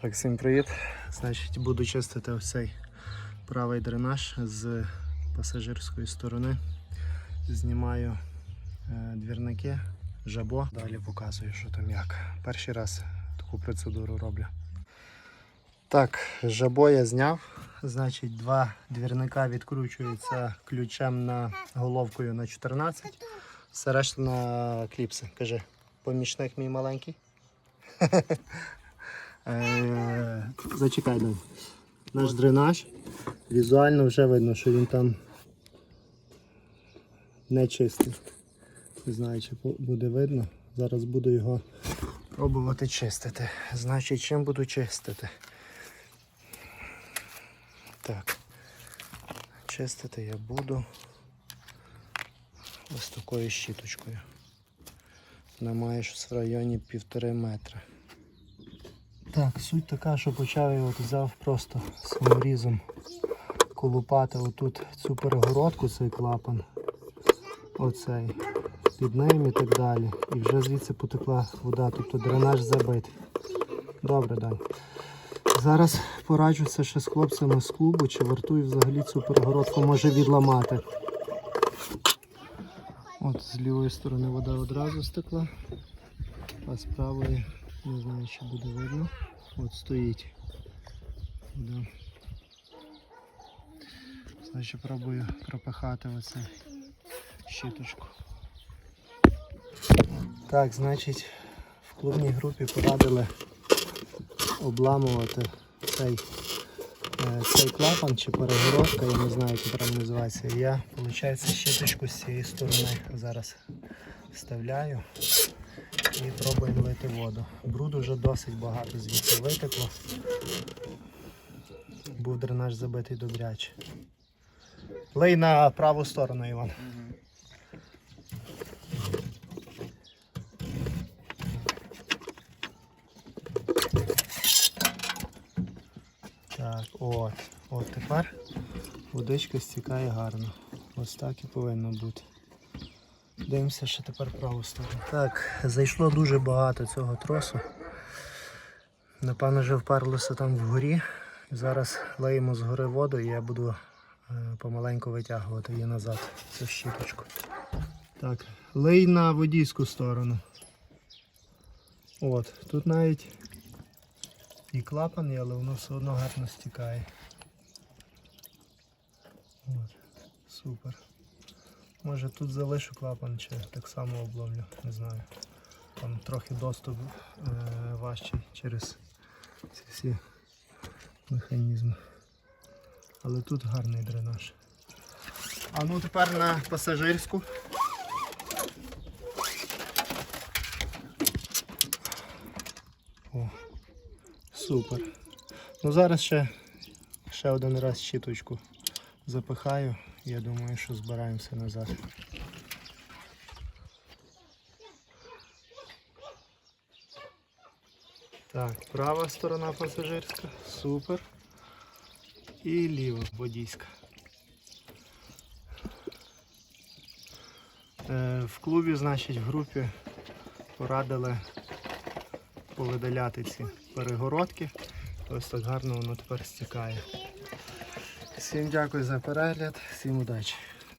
Так, всім привіт. Значить, буду чистити ось цей правий дренаж з пасажирської сторони. Знімаю е, двірники, жабо. Далі показую, що там як. Перший раз таку процедуру роблю. Так, жабо я зняв. Значить, два двірника відкручуються ключем на головкою на 14. Все решта на кліпси. Кажи, помічник мій маленький. Е, Зачекай, дай. Наш дренаж. Візуально вже видно, що він там не чистий. Не знаю, чи буде видно. Зараз буду його пробувати чистити. Значить, чим буду чистити? Так. Чистити я буду ось такою щіточкою. Вона має щось в районі півтори метра. Так, суть така, що почав я от взяв просто саморізом колупати отут цю перегородку, цей клапан. Оцей. Під ним і так далі. І вже звідси потекла вода, тобто дренаж забитий. Добре, Дань. Зараз пораджуся ще з хлопцями з клубу, чи вартує взагалі цю перегородку може відламати. От з лівої сторони вода одразу стекла, а з правої не знаю, чи буде видно. От стоїть. вода. Значить пробую пропихати оце щіточку. Так, значить, в клубній групі порадили обламувати цей, е, цей клапан чи перегородка, я не знаю, як правильно називається. Я, виходить, щіточку з цієї сторони зараз вставляю і пробуємо лити воду. Бруду вже досить багато звідси витекло. Був дренаж забитий добряче. Лий на праву сторону, Іван. Так, от. От тепер водичка стікає гарно. Ось так і повинно бути. Дивимося ще тепер праву сторону. Так, зайшло дуже багато цього тросу. Напевно, вже вперлося там вгорі. Зараз лиємо згори воду і я буду е, помаленьку витягувати її назад, цю щіточку. Так, лий на водійську сторону. От, тут навіть і клапан є, але воно все одно гарно стікає. От, супер. Може тут залишу клапан чи так само обломлю, не знаю. Там трохи доступ е, важчий через ці всі механізми. Але тут гарний дренаж. А ну тепер на пасажирську. О, супер. Ну зараз ще, ще один раз щіточку запихаю. Я думаю, що збираємося назад. Так, права сторона пасажирська, супер. І ліва водійська. Е, в клубі, значить, в групі порадили повидаляти ці перегородки. Ось так гарно воно тепер стікає. Всім дякую за перегляд, всім удачі.